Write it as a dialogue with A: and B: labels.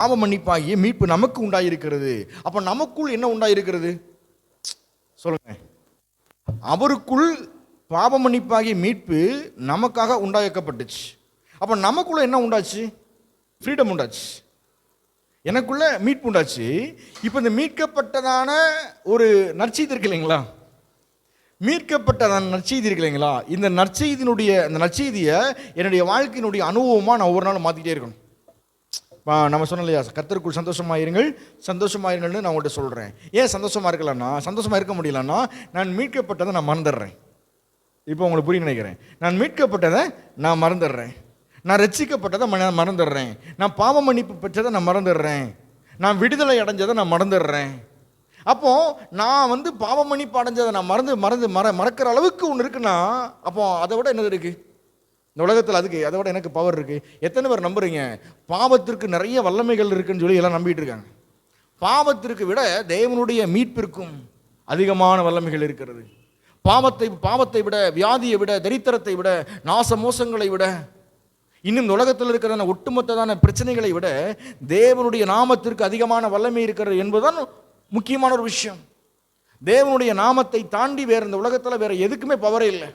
A: பாவ மன்னிப்பாகிய மீட்பு நமக்கு உண்டாயிருக்கிறது. அப்போ நமக்குள் என்ன உண்டாயிருக்கிறது? சொல்லுங்க. அவருக்குள் பாவ மன்னிப்பாகிய மீட்பு நமக்காக உண்டாக்கப்பட்டுச்சு. அப்போ நமக்குள்ள என்ன உண்டாச்சு? ஃப்ரீடம் உண்டாச்சு. எனக்குள்ள மீட்பு உண்டாச்சு. இப்போ இந்த மீட்கப்பட்டதான ஒரு நற்செய்தி இருக்கு இல்லைங்களா? மீட்கப்பட்ட நற்செய்தி இருக்கு இல்லைங்களா? இந்த நற்செய்தியினுடைய அந்த நற்செய்தியை என்னுடைய வாழ்க்கையினுடைய அனுபவமாக நான் ஒவ்வொரு நாளும் மாற்றிக்கிட்டே இருக்கணும். நம்ம சொன்னோம் இல்லையா கர்த்தருக்குள் சந்தோஷமாயிருங்கள் சந்தோஷமாயிருங்கள்னு நான் உங்கள்கிட்ட சொல்கிறேன் ஏன் சந்தோஷமாக இருக்கலாம்னா சந்தோஷமாக இருக்க முடியலன்னா நான் மீட்கப்பட்டதை நான் மறந்துடுறேன். இப்போ உங்களுக்கு புரிய நினைக்கிறேன். நான் மீட்கப்பட்டதை நான் மறந்துடுறேன். நான் ரட்சிக்கப்பட்டதை ம- மறந்துடுறேன். நான் பாவ மன்னிப்பு பெற்றதை நான் மறந்துடுறேன். நான் விடுதலை அடைஞ்சதை நான் மறந்துடுறேன். அப்போது நான் வந்து பாவ மன்னிப்பு அடைஞ்சதை நான் மறந்து மறந்து மற மறக்கிற அளவுக்கு ஒன்று இருக்குன்னா அப்போ அதை விட என்னது இருக்குது இந்த உலகத்தில் அதுக்கு அதை விட எனக்கு பவர் இருக்குது எத்தனை பேர் நம்புறீங்க? பாவத்திற்கு நிறைய வல்லமைகள் இருக்குன்னு சொல்லி எல்லாம் நம்பிட்டு இருக்காங்க. பாவத்திற்கு விட தேவனுடைய மீட்பிற்கும் அதிகமான வல்லமைகள் இருக்கிறது. பாவத்தை பாவத்தை விட வியாதியை விட தரித்திரத்தை விட நாச மோசங்களை விட இன்னும் இந்த உலகத்தில் இருக்கிற ஒட்டுமொத்ததான பிரச்சனைகளை விட தேவனுடைய நாமத்திற்கு அதிகமான வல்லமை இருக்கிறது என்பதுதான் முக்கியமான ஒரு விஷயம். தேவனுடைய நாமத்தை தாண்டி வேறு இந்த உலகத்தில் வேறு எதுக்குமே பவரே இல்லை.